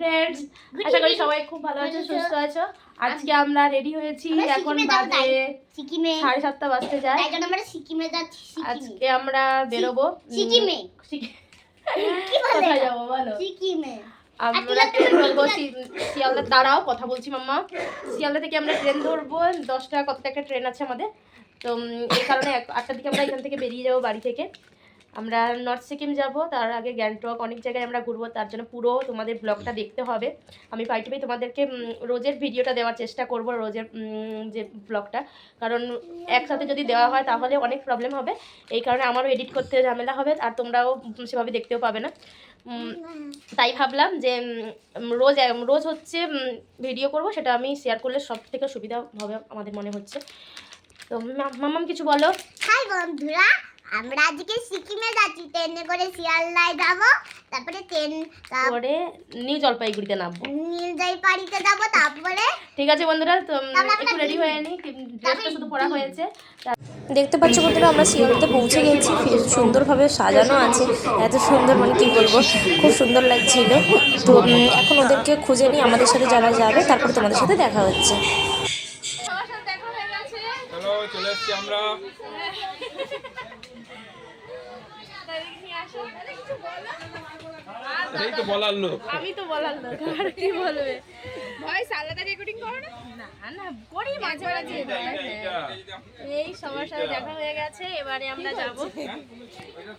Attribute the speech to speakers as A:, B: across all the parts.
A: Friends আশা করি সবাই খুব ভালো আছো সুস্থ আছো। আজকে আমরা রেডি হয়েছি এখন বাজে
B: সিকিমে।
A: সাড়ে সাতটা বাজতে যায়।
B: তাই আমরা সিকিমে যাচ্ছি
A: আজকে আমরা বেরোবো।
B: সিকিমে?
A: কোথায় যাব বলো?
B: সিকিমে।
A: আমরা ট্রেন ধরবো শিয়ালদা দাঁড়াও কথা বলছি মাম্মা। শিয়ালদা থেকে আমরা ট্রেন ধরবো দশটা কত একটা ট্রেন আছে আমাদের। তো এই কারণে আটটার দিকে আমরা এখান থেকে বেরিয়ে যাব বাড়ি থেকে। আমরা নর্থ সিকিম যাব, তার আগে গ্যাংটক, অনেক জায়গায় আমরা ঘুরবো, তার জন্য পুরো তোমাদের ব্লগটা দেখতে হবে। আমি পাই পাই তোমাদেরকে রোজের ভিডিওটা দেওয়ার চেষ্টা করব, রোজের যে ব্লগটা। কারণ একসাথে যদি দেওয়া হয় তাহলে অনেক প্রবলেম হবে। এই কারণে আমারও এডিট করতে ঝামেলা হবে, আর তোমরাও সেভাবে দেখতেও পাবে না। তাই ভাবলাম যে রোজ রোজ হচ্ছে ভিডিও করব, সেটা আমি শেয়ার করলে সব থেকে সুবিধা হবে আমাদের মনে হচ্ছে। তো মা- মাম্মাম কিছু বলো।
B: হাই বন্ধুরা আমরা আজকে সিকিমে যাচ্ছি ট্রেনে করে শিয়ালদায় যাব তারপরে ট্রেন
A: পরে নিউ জলপাইগুড়িতে নামবো।
B: নীলজয়পাড়িতে যাব তারপরে
A: ঠিক আছে বন্ধুরা তো একটু রেডি হয়ে নিই ড্রেসটা শুধু পরা হয়েছে।
C: দেখতে পাচ্ছ বন্ধুরা আমরা শিয়ালদাতে পৌঁছে গেছি সুন্দরভাবে সাজানো আছে এত সুন্দর মানে কি বলব খুব সুন্দর লাগছিল। তো এখন ওদেরকে খুঁজে নিই আমাদের সাথে যারা যাবে তারপর তোমাদের সাথে দেখা হচ্ছে।
D: চলে এসছি আমরা। এই তো বলার লোক।
A: আমি তো বলার লোক আর কি বলবে? ভয়েস আলাদা রেকর্ডিং করো না? না না করি মাঝে মাঝে। এই সবার সাথে দেখা হয়ে গেছে এবারে আমরা যাব।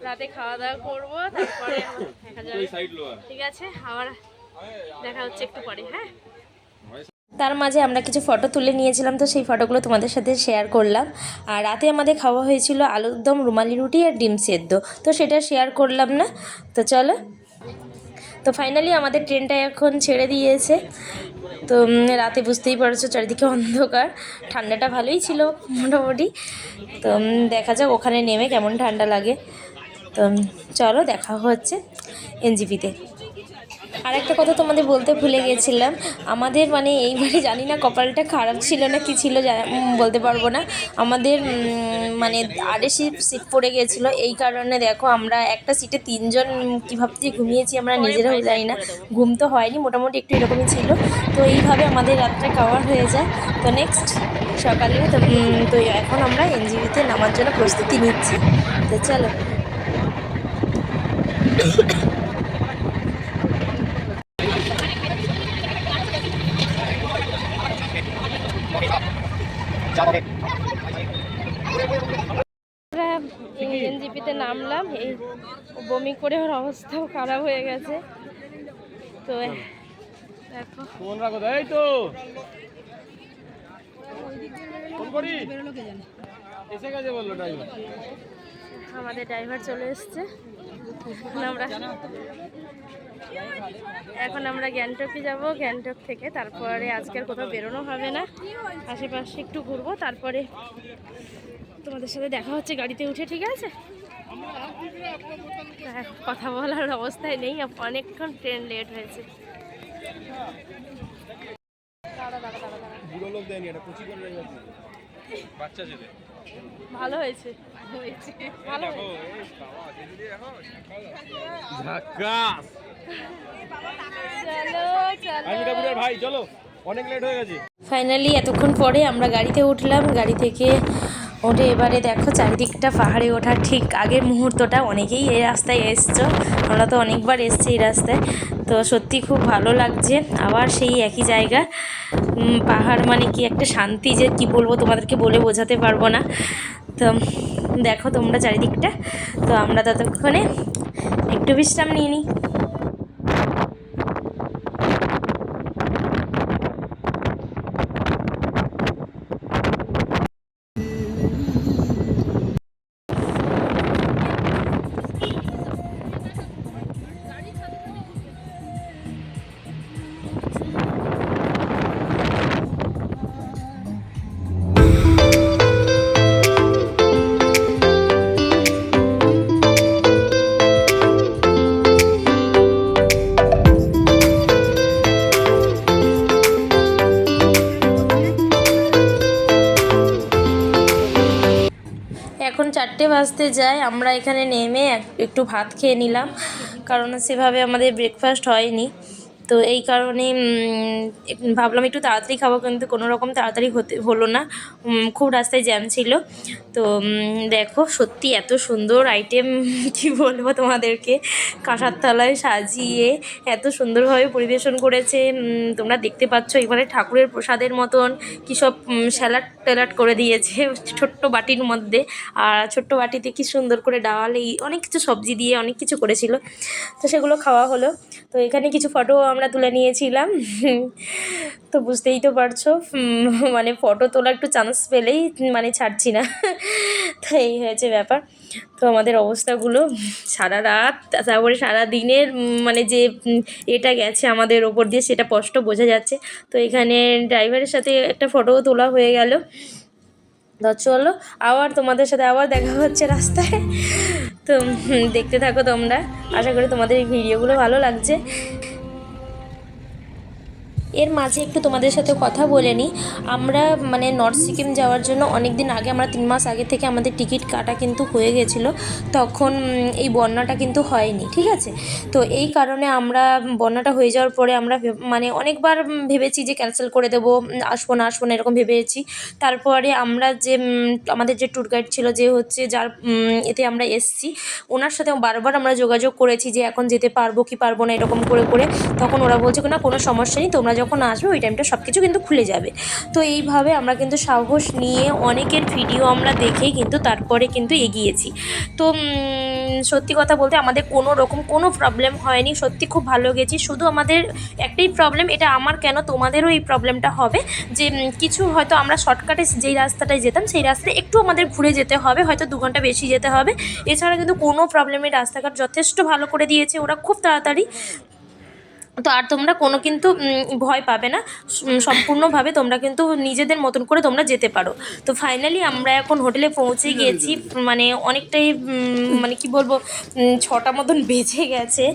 A: রাতে খাওয়া দাওয়া করব তারপরে দেখা যাবে। ঠিক আছে আবার দেখা হচ্ছে একটু পরে হ্যাঁ?
C: তার মাঝে আমরা কিছু ফটো তুলে নিয়েছিলাম, তো সেই ফটোগুলো তোমাদের সাথে শেয়ার করলাম। আর রাতে আমাদের খাওয়া হয়েছিল আলুর দম, রুমালি রুটি আর ডিম সেদ্ধ। তো সেটা শেয়ার করলাম না। তো চলো। তো ফাইনালি আমাদের ট্রেনটা এখন ছেড়ে দিয়েছে। তো রাতে বুঝতেই পারছ চারিদিকে অন্ধকার। ঠান্ডাটা ভালোই ছিল মোটামুটি। তো দেখা যাক ওখানে নেমে কেমন ঠান্ডা লাগে। তো চলো দেখা হচ্ছে এনজিপিতে। আর একটা কথা তোমাদের বলতে ভুলে গেছিলাম। আমাদের মানে এইবারে জানি না কপালটা খারাপ ছিল না কি ছিল বলতে পারব না। আমাদের মানে আরে সিট সিট পড়ে গিয়েছিল এই কারণে দেখো আমরা একটা সিটে তিনজন কীভাবে যে ঘুমিয়েছি আমরা নিজেরাও জানি না। ঘুম তো হয়নি মোটামুটি একটু এরকমই ছিল। তো এইভাবে আমাদের রাতটা কাভার হয়ে যায়। তো নেক্সট সকালে তো তো এখন আমরা এনজিবিতে নামার জন্য প্রস্তুতি নিচ্ছি। তো চলো।
A: এনজিপিতে নামলাম এই বমি করে ওর অবস্থাও খারাপ হয়ে গেছে। তো দেখো। আমাদের ড্রাইভার চলে এসছে। আমরা এখন আমরা গ্যাংটকে যাব গ্যাংটক থেকে। তারপরে আজকের কোথাও বেরোনো হবে না। আশেপাশে একটু ঘুরবো তারপরে তোমাদের সাথে দেখা হচ্ছে গাড়িতে উঠে ঠিক আছে? হ্যাঁ, কথা বলার অবস্থায় নেই অনেকক্ষণ ট্রেন লেট হয়েছে।
D: বুড়ো লোক দেয়নি এটা কুচি করে ড্রাইভার বাচ্চা ছেলে।
A: ভালো হয়েছে ভালো হয়েছে। চলো চলো।
D: আমি কাপুরের ভাই চলো। অনেক লেট হয়ে গেছে।
C: ফাইনালি এতক্ষণ পরে আমরা গাড়িতে উঠলাম। গাড়ি থেকে ওঠে এবারে দেখো চারিদিকটা পাহাড়ে ওঠার ঠিক আগের মুহূর্তটা। অনেকেই এই রাস্তায় এসছো। আমরা তো অনেকবার এসছি এই রাস্তায়। তো সত্যি খুব ভালো লাগছে। আবার সেই একই জায়গা। পাহাড় মানে কি একটা শান্তি যে কি বলব তোমাদেরকে বলে বোঝাতে পারব না। তো দেখো তোমরা চারিদিকটা। তো আমরা ততক্ষণে একটু বিশ্রাম নিয়ে নিই। বাজতে যায়, আমরা এখানে নেমে এক- একটু ভাত খেয়ে নিলাম। কারণ সেভাবে আমাদের ব্রেকফাস্ট হয়নি। তো এই কারণে ভাবলাম একটু তাড়াতাড়ি খাব, কিন্তু কোনো রকম তাড়াতাড়ি হতে, হলো না। খুব রাস্তায় জ্যাম ছিল। তো দেখো সত্যি এত সুন্দর আইটেম কি বলব তোমাদেরকে, কাঁসার তলায় সাজিয়ে এত সুন্দরভাবে পরিবেশন করেছে। তোমরা দেখতে পাচ্ছ এবারে ঠাকুরের প্রসাদের মতন কী সব স্যালাড ট্যালাড করে দিয়েছে ছোট্ট বাটির মধ্যে। আর ছোট্ট বাটিতে কি সুন্দর করে ডাল, এই অনেক কিছু সবজি দিয়ে অনেক কিছু করেছিল। তো সেগুলো খাওয়া হলো। তো এখানে কিছু ফটো আমরা তুলে নিয়েছিলাম। তো বুঝতেই তো পারছ মানে ফটো তোলা একটু চান্স পেলেই মানে ছাড়ছি না। তো এই হয়েছে ব্যাপার। তো আমাদের অবস্থাগুলো, সারা রাত, তারপরে সারা দিনের মানে যে এটা গেছে আমাদের ওপর দিয়ে, সেটা স্পষ্ট বোঝা যাচ্ছে। তো এখানে ড্রাইভারের সাথে একটা ফটোও তোলা হয়ে গেল। তো চলো, আবার তোমাদের সাথে আবার দেখা হচ্ছে রাস্তায়। তো দেখতে থাকো তোমরা। আশা করি তোমাদের এই ভিডিওগুলো ভালো লাগছে। এর মাঝে একটু তোমাদের সাথে কথা বলে নিই। আমরা মানে নর্থ সিকিম যাওয়ার জন্য অনেক দিন আগে, আমরা তিন মাস আগে থেকে আমাদের টিকিট কাটা কিন্তু হয়ে গেছিল। তখন এই বন্যাটা কিন্তু হয়নি, ঠিক আছে? তো এই কারণে আমরা বন্যাটা হয়ে যাওয়ার পরে আমরা মানে অনেকবার ভেবেছি যে ক্যান্সেল করে দেবো, আসব না আসব না, এরকম ভেবেছি। তারপরে আমরা যে আমাদের যে ট্যুর গাইড ছিল যে হচ্ছে যার এতে আমরা এসছি, ওনার সাথে বারবার আমরা যোগাযোগ করেছি যে এখন যেতে পারব কি পারব না, এরকম করে করে। তখন ওরা বলছে না, কোনো সমস্যা নেই, তোমরা যখন আসবে, ওই টাইমটা সব কিছু কিন্তু খুলে যাবে। তো এইভাবে আমরা কিন্তু সাহস নিয়ে অনেকের ভিডিও আমরা দেখেই কিন্তু তারপরে কিন্তু এগিয়েছি। তো সত্যি কথা বলতে আমাদের কোনো রকম কোনো প্রবলেম হয়নি। সত্যি খুব ভালো গেছি। শুধু আমাদের একটাই প্রবলেম এটা আমার কেন তোমাদেরও এই প্রবলেমটা হবে? যে কিছু হয়তো আমরা শর্টকাটে যেই রাস্তাটায় যেতাম, সেই রাস্তায় একটু আমাদের ঘুরে যেতে হবে, হয়তো দু ঘণ্টা বেশি যেতে হবে। এছাড়া কিন্তু কোনো প্রবলেমে রাস্তাঘাট যথেষ্ট ভালো করে দিয়েছে। ওরা খুব তাড়াতাড়ি তো আর তোমরা কোনো কিন্তু ভয় পাবে না। সম্পূর্ণভাবে তোমরা কিন্তু নিজেদের মতন করে তোমরা যেতে পারো। তো ফাইনালি আমরা এখন হোটেলে পৌঁছে গিয়েছি। মানে অনেকটাই মানে কি বলব ছটা মতন বেজে গেছে।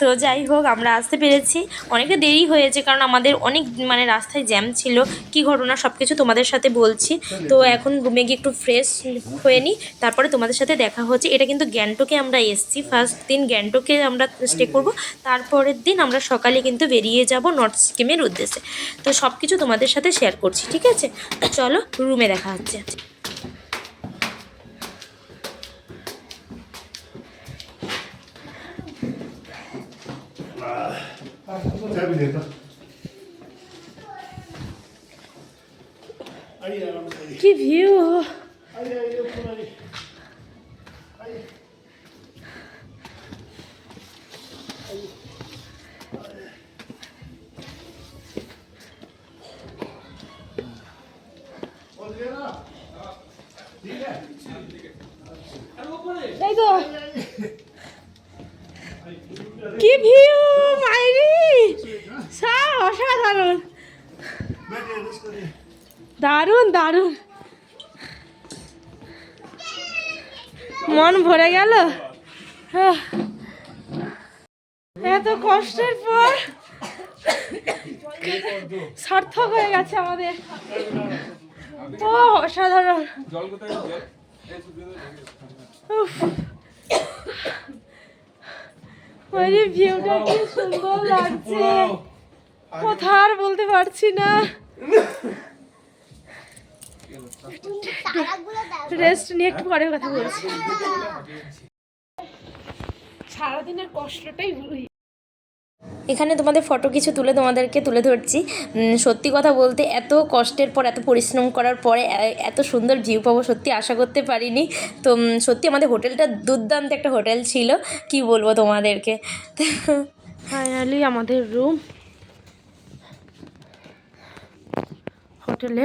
C: তো যাই হোক আমরা আসতে পেরেছি। অনেকটা দেরি হয়েছে কারণ আমাদের অনেক মানে রাস্তায় জ্যাম ছিল। কি ঘটনা সব কিছু তোমাদের সাথে বলছি। তো এখন রুমে গিয়ে একটু ফ্রেশ হয়ে নিই তারপরে তোমাদের সাথে দেখা হচ্ছে। এটা কিন্তু গ্যাংটকে আমরা এসছি। ফার্স্ট দিন গ্যাংটকে আমরা স্টে করব। তারপরের দিন আমরা সকালে সকালে কিন্তু বেরিয়ে যাব নর্থ সিকিমের উদ্দেশ্যে। তো সব কিছু তোমাদের সাথে শেয়ার করছি ঠিক আছে? চলো রুমে দেখা হচ্ছে
A: কি ভিউ মন ভরে গেল? এত কষ্টের পর সার্থক হয়ে গেছে আমাদের। ও, অসাধারণ। ওই ভিউটা সুন্দর লাগছে। কথা আর বলতে পারছি না। রেস্ট নিয়ে একটু পরে কথা বলছি। সারাদিনের কষ্টটাই ভুলি
C: এখানে তোমাদের ফটো কিছু তুলে তোমাদেরকে তুলে ধরছি। সত্যি কথা বলতে এত কষ্টের পর এত পরিশ্রম করার পরে এত সুন্দর ভিউ পাবো সত্যি আশা করতে পারিনি। তো সত্যি আমাদের হোটেলটা দুর্দান্ত একটা হোটেল ছিল। কি বলব তোমাদেরকে?
A: ফাইনালি আমাদের রুম হোটেলে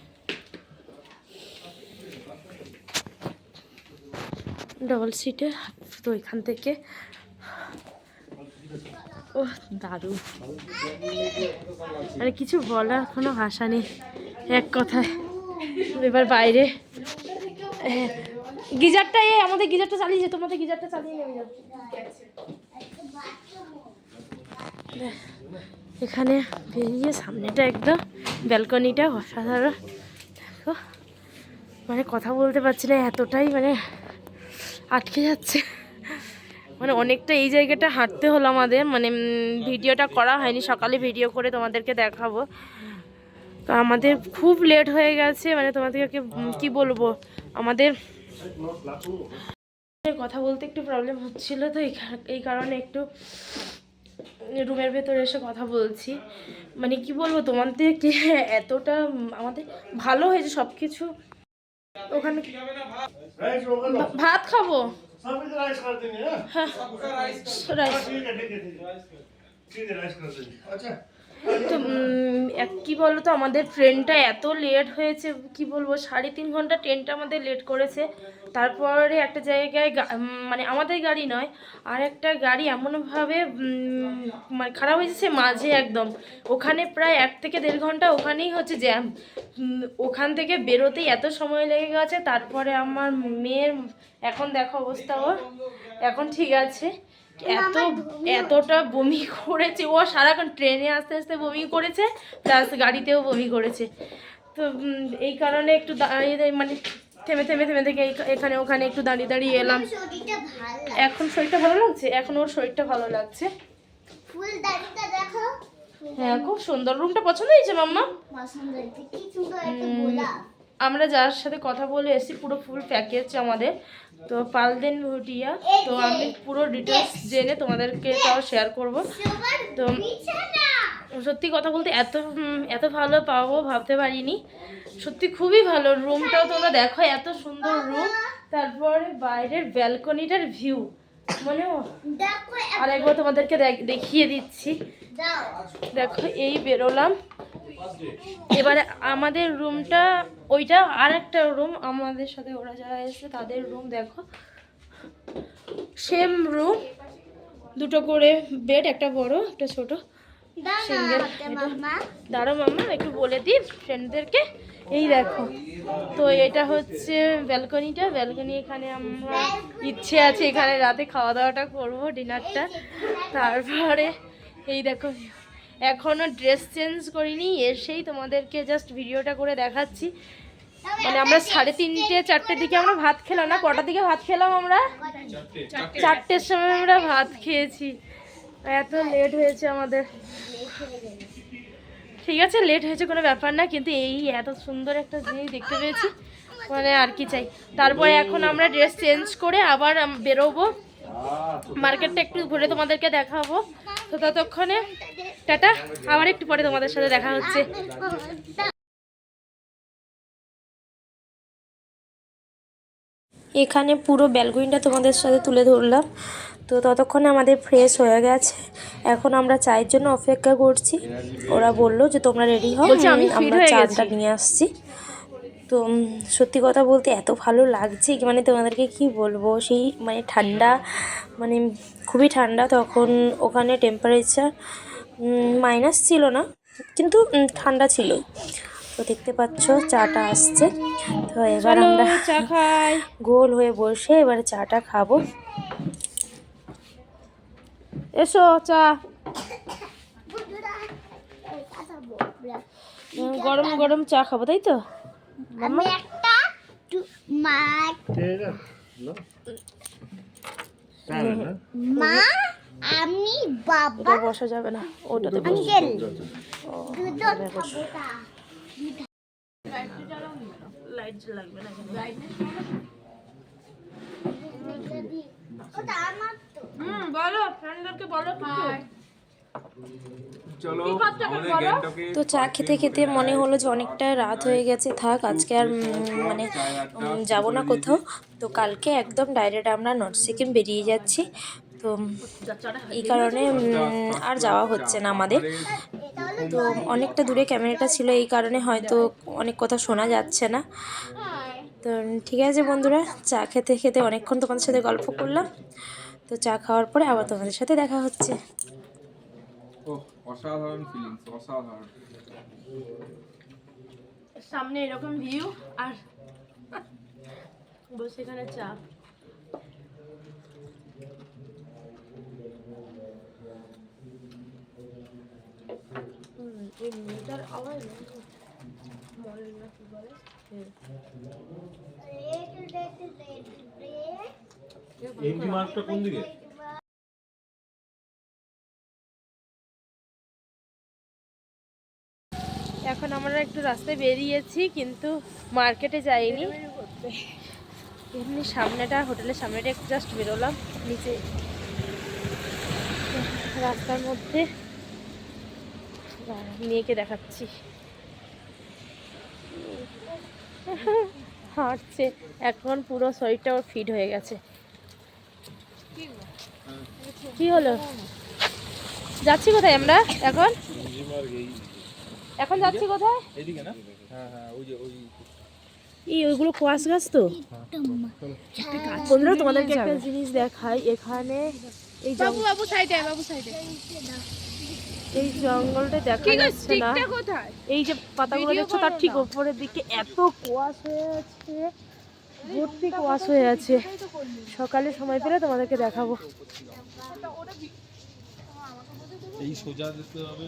A: ডবল সিটে তো এখান থেকে। ও দারুণ। মানে কিছু বলার কোনো ভাষা নেই। এক কথায়। এবার বাইরে। গিজারটা এ, আমাদের গিজারটা চালিয়ে যে তোমাদের গিজারটা চালিয়ে নেবে এখানে বেরিয়ে সামনেটা একদম ব্যালকনিটা অসাধারণ। দেখো মানে কথা বলতে পারছি না এতটাই মানে আটকে যাচ্ছে। মানে অনেকটা এই জায়গাটা হাঁটতে হলো আমাদের। মানে ভিডিওটা করা হয়নি। সকালে ভিডিও করে তোমাদেরকে দেখাবো। তো আমাদের খুব লেট হয়ে গেছে। মানে তোমাদেরকে কি বলব? আমাদের কথা বলতে একটু প্রবলেম হচ্ছিল তো। এই কারণে একটু রুমের ভেতরে এসে কথা বলছি। মানে কি বলব? তোমাদেরকে এতটা আমাদের ভালো হয়েছে সব কিছু ওখানে ভাত খাব?
E: হ্যাঁ?
A: হ্যাঁ। রাইস তো কী বলো তো আমাদের ট্রেনটা এত লেট হয়েছে, কি বলব, সাড়ে তিন ঘণ্টা ট্রেনটা আমাদের লেট করেছে। তারপরে একটা জায়গায় মানে আমাদের গাড়ি নয়, আর একটা গাড়ি এমনভাবে মানে খারাপ হয়েছে মাঝে একদম। ওখানে প্রায় এক থেকে দেড় ঘণ্টা ওখানেই হচ্ছে জ্যাম ওখান থেকে বেরোতেই এত সময় লেগে গেছে। তারপরে আমার মেয়ের, এখন দেখো অবস্থা ওর। এখন ঠিক আছে। এত এতটা বমি করেছে। ও সারাক্ষণ ট্রেনে আস্তে আস্তে বমি করেছে প্লাস গাড়িতেও বমি করেছে। তো এই কারণে একটু দাঁড়িয়ে মানে থেমে থেমে থেমে থেকে এখানে ওখানে একটু দাঁড়িয়ে দাঁড়িয়ে এলাম। এখন শরীরটা ভালো লাগছে? এখন ওর শরীরটা ভালো লাগছে? হ্যাঁ খুব সুন্দর। রুমটা পছন্দ হয়েছে মাম্মা?
B: পছন্দ হয়েছে। কি সুন্দর একটা গোলাপ।
A: আমরা যার সাথে কথা বলে এসেছি, পুরো ফুল প্যাকেজ আমাদের। তো পালদেন ভুটিয়া, তো আমি পুরো ডিটেলস জেনে তোমাদেরকে তাও শেয়ার করব। তো সত্যি কথা বলতে এত এত ভালো পাবো ভাবতে পারিনি। সত্যি খুবই ভালো রুমটাও তোমরা দেখো, এত সুন্দর রুম তারপরে বাইরের ব্যালকনিটার ভিউ মানে আর একবার তোমাদেরকে দেখ- দেখিয়ে দিচ্ছি। দেখো, এই বেরোলাম। এবারে আমাদের রুমটা ওইটা আর একটা রুম আমাদের সাথে ওরা যারা এসেছে তাদের রুম দেখো। সেম রুম দুটো করে বেড একটা বড় একটা ছোট।
B: না
A: Single
B: মামা।
A: একটু বলে দিই ফ্রেন্ডদেরকে এই দেখো তো এটা হচ্ছে ব্যালকনিটা ব্যালকনি এখানে আমরা ইচ্ছে আছে এখানে রাতে খাওয়া দাওয়াটা করব ডিনারটা তারপরে এই দেখো এখনও ড্রেস চেঞ্জ করিনি এসেই তোমাদেরকে জাস্ট ভিডিওটা করে দেখাচ্ছি। মানে আমরা সাড়ে তিনটে, চারটের দিকে আমরা ভাত খেলাম না, কটার দিকে ভাত খেলাম আমরা? চারটের সময় আমরা ভাত খেয়েছি। এত লেট হয়েছে আমাদের। ঠিক আছে লেট হয়েছে কোনো ব্যাপার না, কিন্তু এই এত সুন্দর একটা জিনিস দেখতে পেয়েছি। মানে আর কি চাই। তারপরে এখন আমরা ড্রেস চেঞ্জ করে আবার বেরোবো। মার্কেটটা একটু ঘুরে তোমাদেরকে দেখাবো। তো ততক্ষণে, টাটা। আবার একটু পরে তোমাদের সাথে দেখা হচ্ছে।
C: এখানে পুরো ব্যালকনিটা তোমাদের সাথে তুলে ধরলাম। তো ততক্ষণে আমাদের ফ্রেশ হয়ে গেছে। এখন আমরা চায়ের জন্য অপেক্ষা করছি। ওরা বলল যে তোমরা রেডি হও আমরা চাটা নিয়ে আসছি। তো সত্যি কথা বলতে এত ভালো লাগছে মানে তোমাদেরকে কি বলব? সেই মানে ঠান্ডা মানে খুবই ঠান্ডা তখন ওখানে টেম্পারেচার মাইনাস ছিল না কিন্তু ঠান্ডা ছিলই। তো দেখতে পাচ্ছ চাটা আসছে। তো এবার আমরা
A: চা খাই।
C: গোল হয়ে বসে এবারে চাটা খাব।
A: এসো চা। গরম গরম চা খাব তাই তো?
B: আমি একটা মা আমি বাবা।
A: বসা যাবে না ওটাতে বসে।
B: তা।
A: লাইট লাগবে না হুম বলো? ফ্রেন্ডদেরকে বলো
C: চা খেতে খেতে মনে হলো যে অনেকটা রাত হয়ে গেছে থাক আজকে আর মানে যাব না কোথাও। তো কালকে একদম ডাইরেক্ট আমরা নর্থ সিকিম বেরিয়ে যাচ্ছি। তো এই কারণে আর যাওয়া হচ্ছে না আমাদের। তো অনেকটা দূরে ক্যামেরাটা ছিল এই কারণে হয়তো অনেক কথা শোনা যাচ্ছে না। তো ঠিক আছে বন্ধুরা চা খেতে খেতে অনেকক্ষণ তোমাদের সাথে গল্প করলাম। তো চা খাওয়ার পরে আবার তোমাদের সাথে দেখা হচ্ছে।
D: অসাধারণ ফিলিংস অসাধারণ।
A: সামনে এরকম ভিউ আর বসে এখানে চা। মেয়েটার না? মডেল না কি বলে?
D: এমপি মার্কটা কোন দিকে?
A: এখন আমরা একটু রাস্তায় বেরিয়েছি কিন্তু মার্কেটে যাইনি। এমনি সামনেটা হোটেলের সামনেটা একটু জাস্ট বেরোলাম নিচে। রাস্তার মধ্যে মেয়েকে দেখাচ্ছি। হাঁটছে। এখন পুরো শরীরটা ওর ফিট হয়ে গেছে। কি হলো? যাচ্ছি কোথায় আমরা এখন? এখন যাচ্ছি কোথায়? এই ওইগুলো কোয়াশ গাছ তো? তোমাদেরকে একটা জিনিস দেখাই। এখানে এই বাবু সাইডে বাবু সাইডে এই জঙ্গলটা দেখা যাচ্ছে না। এই যে পাতাগুলো দেখছ তার ঠিক উপরের দিকে এত কুয়াশ হয়ে আছে ভর্তি কুয়াশ হয়ে আছে। সকালে সময় পেলে তোমাদেরকে দেখাবো।
D: এই সোজা যেতে হবে।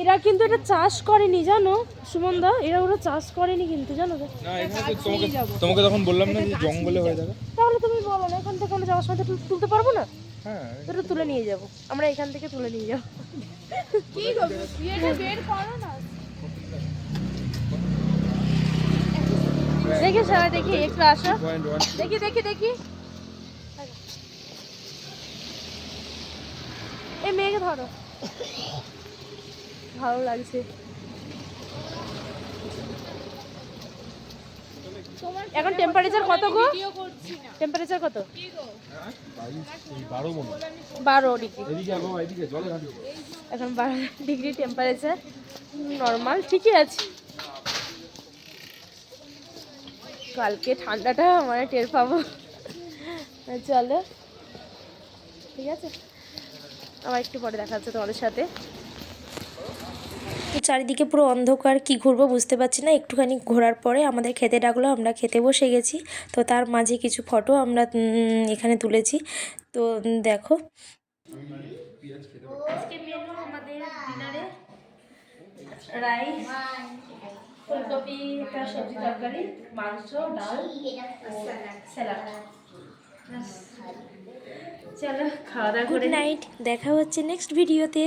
A: এরা কিন্তু এটা চাষ করেনি জানো সুমন দা এরা ওরা চাষ করেনি কিন্তু জানো তো।
D: তোমাকে তখন বললাম না যে জঙ্গলে হয়ে যাবে।
A: তাহলে তুমি বলো না এখান থেকে আমরা যাওয়ার সময় তুলতে পারব না?
D: হ্যাঁ।
A: তুলে নিয়ে যাব। আমরা এখান থেকে তুলে নিয়ে যাব। কি দেখি সবাই দেখি একটু আসো। দেখি দেখি দেখি। এই মেয়েকে ধরো। ভালো লাগছে। এখন টেম্পারেচার কত গো? টেম্পারেচার কত?
D: বারো
A: ডিগ্রি। এখন বারো ডিগ্রি টেম্পারেচার নর্মাল ঠিকই আছে। কালকে ঠান্ডাটা মানে টের পাবো। চলো, ঠিক আছে? আবার একটু পরে দেখা যাচ্ছে তোমাদের সাথে।
C: তো চারিদিকে পুরো অন্ধকার কি ঘুরবো বুঝতে পারছি না। একটুখানি ঘোরার পরে আমাদের খেতে ডাকলো আমরা খেতে বসে গেছি। তো তার মাঝে কিছু ফটো আমরা এখানে তুলেছি। তো দেখো।
A: আমাদের ডিনারে। রাইস ফুলকপি সবজি তরকারি মাংস ডাল স্যালাড। চলো খাওয়া দাওয়া
C: গুড নাইট দেখা হচ্ছে নেক্সট ভিডিওতে